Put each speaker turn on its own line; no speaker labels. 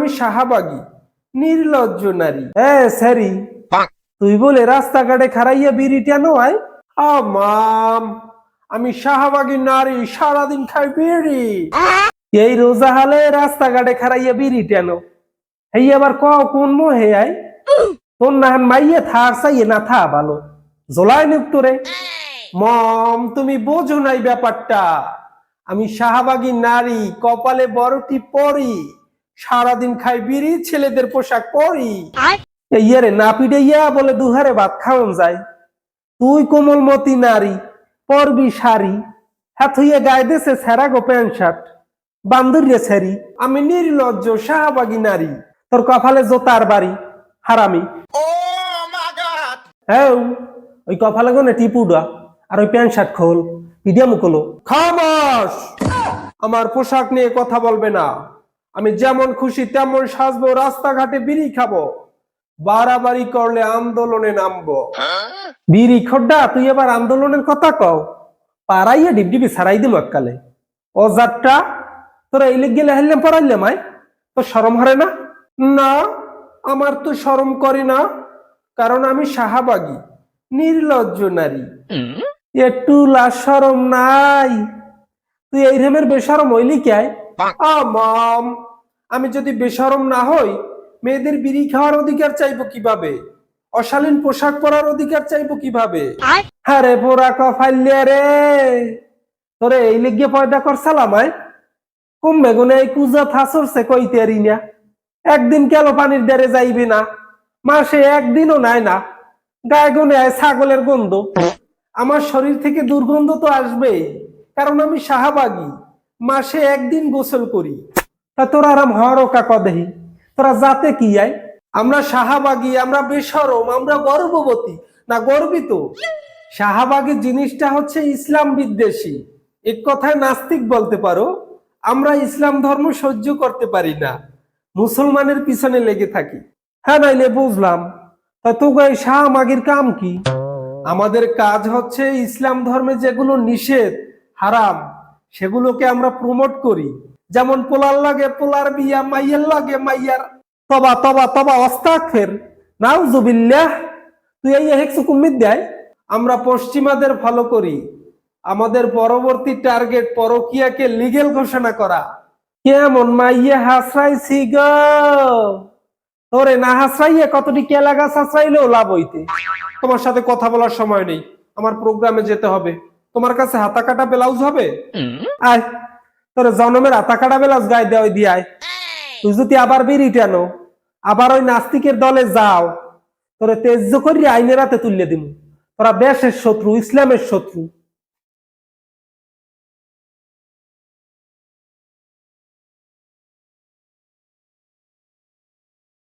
আমি শাহাবাগী নির্লজ্জ নারী। হ্যাঁ স্যারি তুই বলে রাস্তাঘাটে খারাইয়া বিড়ি কেন আয় আমি শাহাবাগী নারী সারাদিন খাই বিড়ি। এই রোজা হালে রাস্তাঘাটে খারাইয়া বিড়ি কেন এই আবার ক কোন মোহে আয় তোর নাহান মাইয়ে থার চাইয়ে না থা ভালো। জোলাই নিপটরে মম তুমি বোঝো নাই ব্যাপারটা। আমি শাহবাগী নারী কপালে বড়টি পরি। সারাদিন খাই বিড়ি ছেলেদের পোশাক পরি। ইয়ারে না পিড়ে ইয়া বলে দুহারে ভাত খাওয়ান যায়। তুই কোমলমতি নারী পরবি শাড়ি। হাত হইয়া গায়ে দেশে ছেঁড়া গো প্যান্ট শার্ট। বান্দুরিয়ে ছেড়ি। আমি নির্লজ্জ শাহবাগী নারী। তোর কপালে জোতার বাড়ি। হারামি। হ্যাঁ ওই কপালে গনে টিপুডা আর ওই প্যান্ট শার্ট খোল। পিডিয়া মুকলো খামাস আমার পোশাক নিয়ে কথা বলবে না। আমি যেমন খুশি তেমন সাজবো রাস্তাঘাটে বিড়ি খাব। বাড়াবাড়ি করলে আন্দোলনে নামবো। বিড়ি খড্ডা তুই এবার আন্দোলনের কথা কও। পাড়াইয়া ডিবডিবি সারাই দিল এককালে। ও যাত্রা তোরা এই লিগ গেলে হেললে পড়াইলে মাই? তো সরম হারে না? না আমার তো সরম করে না। কারণ আমি শাহাবাগী নির্লজ্জ নারী। একটু সরম নাই। তুই এই রেমের বেসরম হইলি কে? মাম আমি যদি বেসরম না হই মেয়েদের বিড়ি খাওয়ার অধিকার চাইব কীভাবে? অশালীন পোশাক পরার অধিকার চাইব কীভাবে? হ্যাঁ রে পোড়া কফাইলিয়া রে। তোরে এই লিগে পয়দা করছালাম আয়। কমবে গুনে এই কুজা থাসরছে কইতে আরি না। একদিন কেন পানির দ্বারে যাইবে না। মাসে একদিনও নাই না। গায়ে গুনে আয় ছাগলের গন্ধ। আমার শরীর থেকে দুর্গন্ধ তো আসবেই কারণ আমি শাহাবাগী। মাসে একদিন গোসল করি। তোরা আরাম হওয়ার ওকা কদেহি তোরা যাতে কি আয় আমরা শাহাবাগী আমরা বেসরম আমরা গর্ভবতী। না গর্বিত। শাহাবাগী জিনিসটা হচ্ছে ইসলাম বিদ্বেষী। এক কথায় নাস্তিক বলতে পারো আমরা ইসলাম ধর্ম সহ্য করতে পারি না। মুসলমানের পিছনে লেগে থাকি। হ্যাঁ নাইলে বুঝলাম। তা তো এই শাহবাগীর কাম কি? আমাদের কাজ হচ্ছে ইসলাম ধর্মে যেগুলো নিষেধ হারাম সেগুলোকে আমরা প্রমোট করি। যেমন পোলার লাগে পোলার বিয়া মাইয়ের লাগে মাইয়ার তবা তবা তবা অস্তাক ফের নাউজুবিল্লাহ। তুই এই হেক্সু কুমিদ দেয়। আমরা পশ্চিমাদের ফলো করি। আমাদের পরবর্তী টার্গেট পরকিয়াকে লিগেল ঘোষণা করা। কেমন মাইয়ে হাসরাইছি গো? তোরে না হাসরাইয়ে কতটি কেলা গাছ হাসরাইলেও লাভ হইতে। তোমার সাথে কথা বলার সময় নেই। আমার প্রোগ্রামে যেতে হবে। তোমার কাছে হাতা কাটা ব্লাউজ হবে? আয়। তোর জনমের আতা কাটা বেলাস গায়ে দেওয়া দিয়ায়। তুই যদি আবার বেরি টানো, আবার ওই নাস্তিকের দলে যাও, তোরে তেজ্য করি আইনের হাতে তুললে দিমু। তোরা দেশের শত্রু, ইসলামের শত্রু।